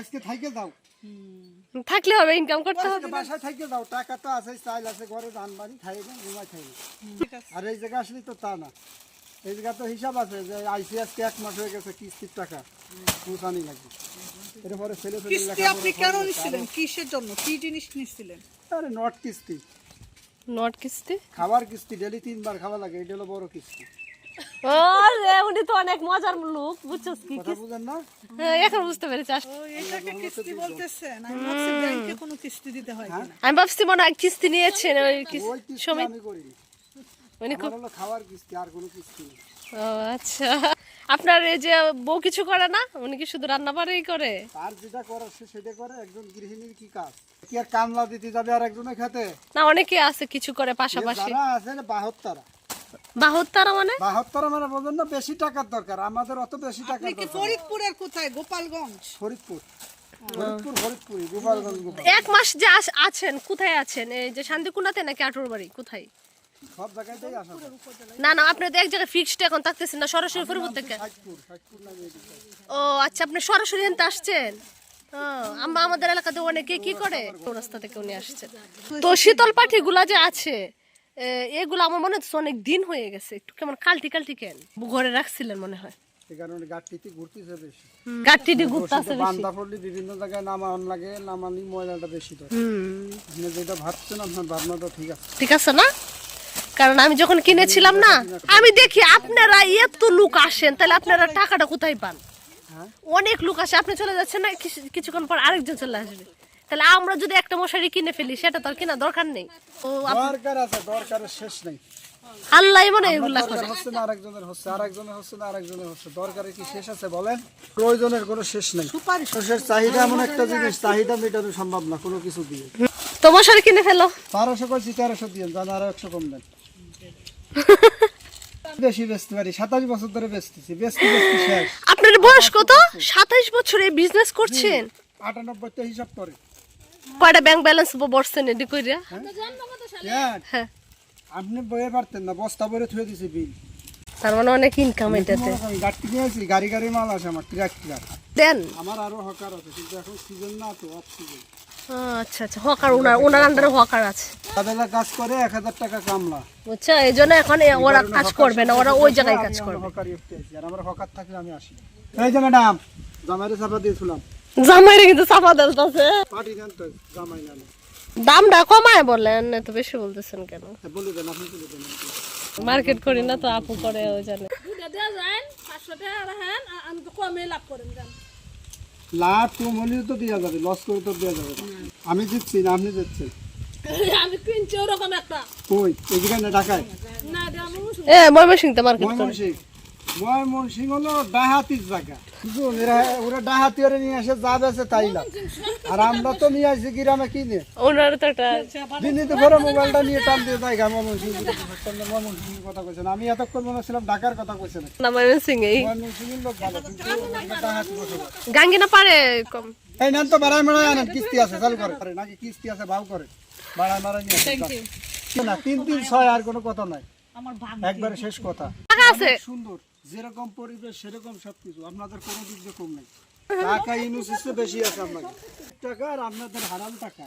আজকে থাইকে যাও। থাকলে হবে ইনকাম করতে হবে বাসায় থাইকে যাও টাকা তো আছে চাইল আছে ঘরে ধান বাড়ি খাইবে ঘুমাই খাইবে আর এই জায়গা আসলে তো তা না। এই জায়গা তো হিসাব আছে যে আইসি আজকে এক মাস হয়ে গেছে কিস্তির টাকা। পৌঁছানি লাগবে? এরপরে ছেলে ছেলে কিস্তি আপনি কেন নিচ্ছিলেন কিসের জন্য? কি জিনিস নিচ্ছিলেন আরে নট কিস্তি। নট কিস্তি? খাবার কিস্তি ডেলি তিনবার খাওয়া লাগে এটা হলো বড় কিস্তি। উনি তো অনেক মজার লোক বুঝছস কি? হ্যাঁ, এখন বুঝতে পেরেছি ও কিস্তি বলতেছেন। আমি ভাবছি ব্যাংকে কোনো কিস্তি দিতে হয় আমি ভাবছি মনে হয় কিস্তি নিয়েছেন ওই কিস্তি সময় উনি আমার খাওয়ার কিস্তি আর কোনো কিস্তি ও আচ্ছা। আপনার এই যে বউ কিছু করে না? উনি কি শুধু রান্না বাড়াই করে? তার যেটা করার সে সেটা করে একজন গৃহিণীর কি কাজ? কি আর কামলা দিতে যাবে আর একজনের খেতে? না অনেকে আছে কিছু করে পাশাপাশি। যারা আছে না বাহত্তরা। বাহত্তরা মানে? বাহত্তরা মানে বলবেন না বেশি টাকার দরকার। আমাদের অত বেশি টাকার আপনি কি দরকার ফরিদপুরের কোথায়? গোপালগঞ্জ? ফরিদপুর। ফরিদপুর ফরিদপুরি গোপালগঞ্জ গোপাল এক মাস যে আছেন কোথায় আছেন? এই যে শান্তিকুনাতে নাকি আটুর বাড়ি? কোথায়। না না আপনি তো এক জায়গায় ফিক্সড এখন থাকতেছেন না সরাসরি ফরিদপুর থেকে। ও আচ্ছা আপনি সরাসরি আসছেন? ও, আম্মা আমাদের এলাকাতে অনেকে কি করে? রাস্তা থেকে উনি আসছেন। তো শীতল পাঠি গুলা যে আছে এগুলো আমার মনে হচ্ছে অনেক দিন হয়ে গেছে। একটু কেমন কালটি কালটি কেন? ঘরে রাখছিলেন মনে হয়। কারণে গাড়িতে ঘুরতেছে বেশি। গাঠটি দিয়ে ঘুরতে আছে বেশি। বান্দা পড়লে বিভিন্ন জায়গায় নামান লাগে নামানি ময়লাটা বেশি ধরে। হুম। আপনি যেটা ভাবছেন আপনার ভাবনাটা ঠিক আছে। ঠিক আছে না? কারণ আমি যখন কিনেছিলাম না আমি দেখি আপনারা এত লোক আসেন তাহলে আপনারা টাকাটা কোথায় পান? হ্যাঁ? অনেক লোক আসে আপনি চলে যাচ্ছেন না কিছু- কিছুক্ষণ পর আরেকজন চলে আসবে। তাহলে আমরা যদি একটা মশারি কিনে ফেলি সেটা তো আর কেনা দরকার নেই। ও দরকার আছে দরকারের শেষ নেই। আল্লাহ মনে এগুলা করে। দরকার হচ্ছে না আরেকজনের হচ্ছে আরেকজনের হচ্ছে না আরেকজনের হচ্ছে। দরকারের কি শেষ আছে বলেন? প্রয়োজনের কোনো শেষ নেই। মানুষের চাহিদা এমন একটা জিনিস চাহিদা মেটানো সম্ভব না কোনো কিছু দিয়ে। তো মশারি কিনে ফেলো। বারোশো করছি তেরোশো দিয়ে জান আরও একশো কম দেন। বেশি বেচতে পারি সাতাশ বছর ধরে বেচতেছি বেচতে বেচতে শেষ। আপনার বয়স কত? সাতাইশ বছরে বিজনেস করছেন? আটানব্বই তো হিসাব করে। কয়টা ব্যাংক ব্যালেন্স বসছেন এটি কইরা? হ্যাঁ। আপনি বয়ে পারতেন না বস্তা ভরে থুয়ে দিছি বিল। তার মানে অনেক ইনকাম এটাতে। গাড়ি গাড়ি গাড়ি মাল আসে আমার ট্রাক ট্রাক দেন। আমার আরও হকার আছে কিন্তু এখন সিজন না তো অফ সিজন আচ্ছা আচ্ছা হকার ওনার ওনার আন্ডারে হকার আছে। তাদের কাজ করে এক হাজার টাকা কামলা। বুঝছ এই জন্য এখন ওরা কাজ করবে না ওরা ওই জায়গায় কাজ করবে। হকারি আর আমার হকার থাকলে আমি আসি। এই যে ম্যাডাম জামাইরে চাপা দিয়েছিলাম জামাইরে কিন্তু চাপা দেলতাছে তো জামাই নেন দামটা কমায় বলেন এত বেশি বলতেছেন কেন? হ্যাঁ, বলে দেন আপনি বলে দেন। মার্কেট করি না তো আপু করে ওই জানে। লাভ কম হলেও তো দেওয়া যাবে লস করে তো দেওয়া যাবে আমি দিচ্ছি না আপনি দিচ্ছেন। আমি কিনছি ওরকম একটা। কই? এদিকে না ঢাকায়? না আমি এ ময়মনসিংতে মার্কেট করে। ময়মনসিং ময়মনসিং হলো ডাহাতির জায়গা। বুঝুন এরা ওরা ডাহাতি ওরা নিয়ে আসে যা বেছে তাই না আর আমরা তো নিয়ে আসি গ্রামে কিনে। ওনার তো দিল্লিতে পরে মোবাইলটা নিয়ে টান দিয়ে যাই গা ময়মনসিং ময়মনসিং কথা কইছেন আমি এতক্ষণ মনে ছিলাম ঢাকার কথা কইছেন না। ময়মনসিং এই ময়মনসিংয়ের লোক ভালো কিন্তু আমরা ডাহাতি পারে কম। এই নেন তো বাড়াই মারাই আনেন কিস্তি আছে চালু করে নাকি কিস্তি আছে ভাও করে। বাড়াই মারাই নিয়ে না তিন তিন ছয় আর কোনো কথা নাই। একবারে শেষ কথা। আছে। সুন্দর। যেরকম পরিবেশ সেরকম সবকিছু। আপনাদের কোনো দিক দিয়ে কম নেই। টাকা বেশি আছে আপনাদের। টাকা আর আপনাদের হারাম টাকা।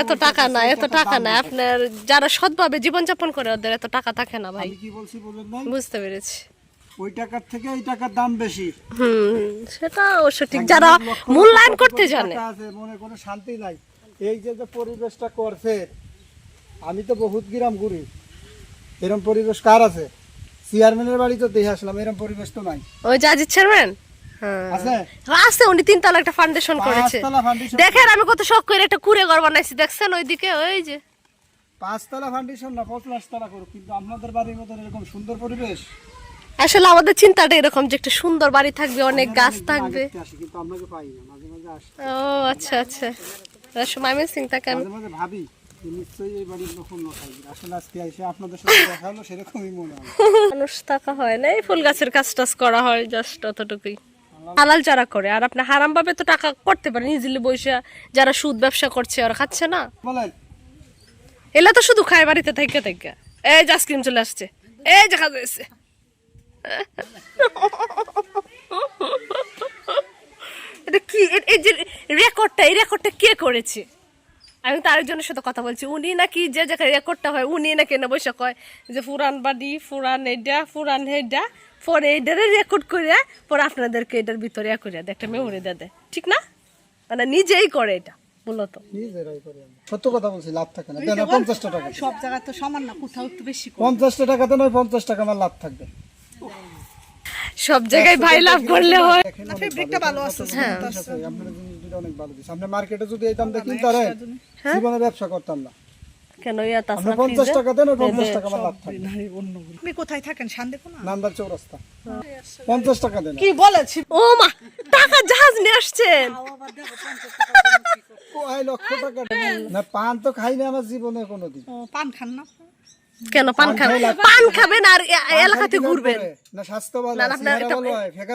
এত টাকা না এত টাকা না আপনার যারা সৎভাবে জীবনযাপন করে ওদের এত টাকা থাকে না ভাই। কি বলছি বলেন নাই? বুঝতে পেরেছি। ওই টাকার থেকে এই টাকার দাম বেশি। হুম সেটা অবশ্য ঠিক যারা মূল্যায়ন করতে জানে। আছে মনে কোনো শান্তি নাই। এই যে যে পরিবেশটা করছে আমি তো বহুত গ্রাম ঘুরি। এরকম পরিবেশ কার আছে? চেয়ারম্যানের বাড়ি তো দেখে আসলাম এরকম পরিবেশ তো নাই। ওই যে আজিজ চেয়ারম্যান? হ্যাঁ। আছে? আছে উনি তিনতলা একটা ফাউন্ডেশন করেছে। দেখেন আমি কত শখ করে একটা কুড়ে ঘর বানাইছি দেখছেন ওইদিকে ওই যে। পাঁচতলা ফাউন্ডেশন না পঁচলাশতলা করুক কিন্তু আপনাদের বাড়ির মতন এরকম সুন্দর পরিবেশ? আসলে আমাদের চিন্তাটা এরকম যে একটা সুন্দর বাড়ি থাকবে অনেক গাছ থাকবে। ও আচ্ছা আচ্ছা। সময় আমি ভাবি। নিশ্চয়ই এই বাড়ির লোক অন্য থাকবে আসলে আজকে এসে আপনাদের সাথে দেখা হলো সেরকমই মনে হয়। মানুষ থাকা হয় না এই ফুল গাছের কাজ টাজ করা হয় জাস্ট অতটুকুই। হালাল যারা করে আর আপনি হারাম ভাবে তো টাকা করতে পারেন ইজিলি বৈশা যারা সুদ ব্যবসা করছে ওরা খাচ্ছে না। বলেন। এলা তো শুধু খায় বাড়িতে থেকে থেকে। এই যে আইসক্রিম চলে আসছে এই যে খাওয়া যাচ্ছে এটা কি? এই যে রেকর্ডটা এই রেকর্ডটা কে করেছে? আমি তো আরেকজনের সাথে কথা বলছি। উনি নাকি যে জায়গায় রেকর্ডটা হয় উনি নাকি এনে বসে কয় যে ফুরান বাড়ি ফুরান এইটা ফুরান হেডা পরে এইটারে রেকর্ড করে পরে আপনাদেরকে এটার ভিতরে ইয়া করে দেয় একটা মেমোরি দিয়ে দেয়। ঠিক না? মানে নিজেই করে এটা মূলত। সত্য কথা বলছি লাভ থাকে না। দেন পঞ্চাশটা টাকা। সব জায়গায় তো সমান না কোথাও একটু বেশি পঞ্চাশটা টাকাতে নয় পঞ্চাশ টাকা আমার লাভ থাকবে। সব জায়গায় ভাই লাভ করলে হয়। ফেব্রিকটা ভালো আছে হ্যাঁ। জিনিসটা অনেক ভালো আপনি মার্কেটে যদি এই দাম দিয়ে কিনতে পারেন জীবনে ব্যবসা করতাম না। কেন ইয়া তাছাড়া পঞ্চাশ টাকা দেন পঞ্চাশ টাকা আমার লাভ আপনি কোথায় থাকেন? শান্তিপুর না? নান্দার চৌরাস্তা। পঞ্চাশ টাকা দেন। কি বলেছি? ও মা টাকা জাহাজ নিয়ে আসছেন। ও আই লক্ষ টাকা না পান তো খাই না আমার জীবনে কোনোদিন। ও, পান খান না? কেন পান খাবেন? পান খাবেন আর এলাকাতে ঘুরবেন। না আপনার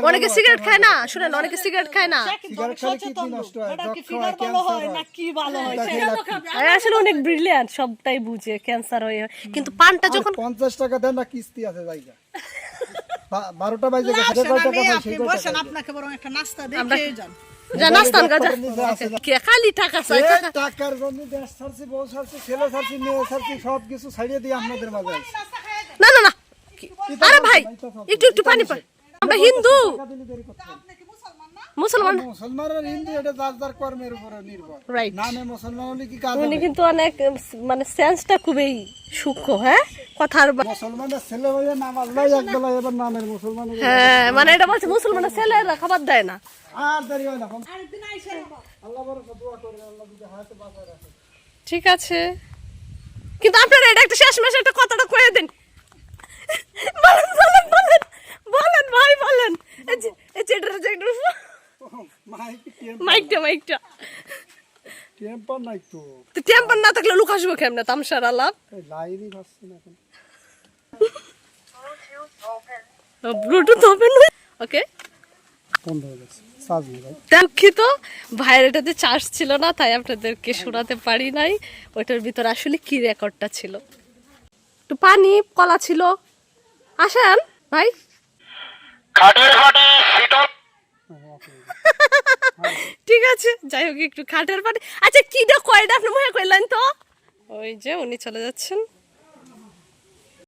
অনেকে সিগারেট খায় না শুনেন অনেকে সিগারেট খায় না। হয় হয় হয় হয়। হয় আসলে অনেক ব্রিলিয়ান্ট সবটাই বুঝে ক্যান্সার হয়ে কিন্তু পানটা যখন পঞ্চাশ টাকা দেন না কিস্তি আছে জায়গা বারোটা বাজে টাকা আপনাকে বরং একটা নাস্তা দিয়ে যান। যা নাস্তান গাজা। কে খালি টাকা চাই টাকার জন্য দেশ ছাড়ছি বউ ছাড়ছি ছেলে ছাড়ছি মেয়ে ছাড়ছি সব কিছু ছাড়িয়ে দিয়ে আপনাদের মাঝে না না না। আরে ভাই একটু একটু পানি পাই আমরা হিন্দু টাকা দিলে দেরি করতে হবে। মুসলমান? মুসলমান হিন্দু এটা যার যার কর্মের উপরে নির্ভর। রাইট নামে মুসলমান হলে কি কাজ উনি কিন্তু অনেক মানে সেন্সটা খুবই সূক্ষ্ম হ্যাঁ? কথার বা- মুসলমানের ছেলে হয়ে নাম আল্লাহ একবেলা এবার নামের মুসলমান হ্যাঁ মানে এটা বলছে মুসলমানের ছেলেরা খাবার দেয় না। আর দেরি হয় না আল্লাহ বড় দোয়া করে আল্লাহ যদি হায়াতে বাঁচায় রাখে। ঠিক আছে। কিন্তু আপনারা এটা একটা শেষ মাসে একটা কথাটা কয়ে দিন। বলেন বলেন ভাই বলেন এই যে এই যে এটা যে এটা- মাইক মাইকটা মাইকটা টেম্পার নাই তো। তো টেম্পার না থাকলে লুক আসব কেমনে? তামসার আলাপ। লাইনই ভাসছে না এখন। ব্লুটুথ ওপেন ওকে বন্ধ হয়ে গেছে। চার্জ নেই ভাই। দুঃখিত। ভাইয়ের এটাতে চার্জ ছিল না তাই আপনাদেরকে শোনাতে পারি নাই। ওইটার ভিতরে আসলে কি রেকর্ডটা ছিল? একটু পানি কলা ছিল। আসেন ভাই। ঠিক আছে, যাই হোক, একটু খাটার পাটে আচ্ছা কি কিটা কয়টা আপনি মনে করলেন তো? ওই যে উনি চলে যাচ্ছেন।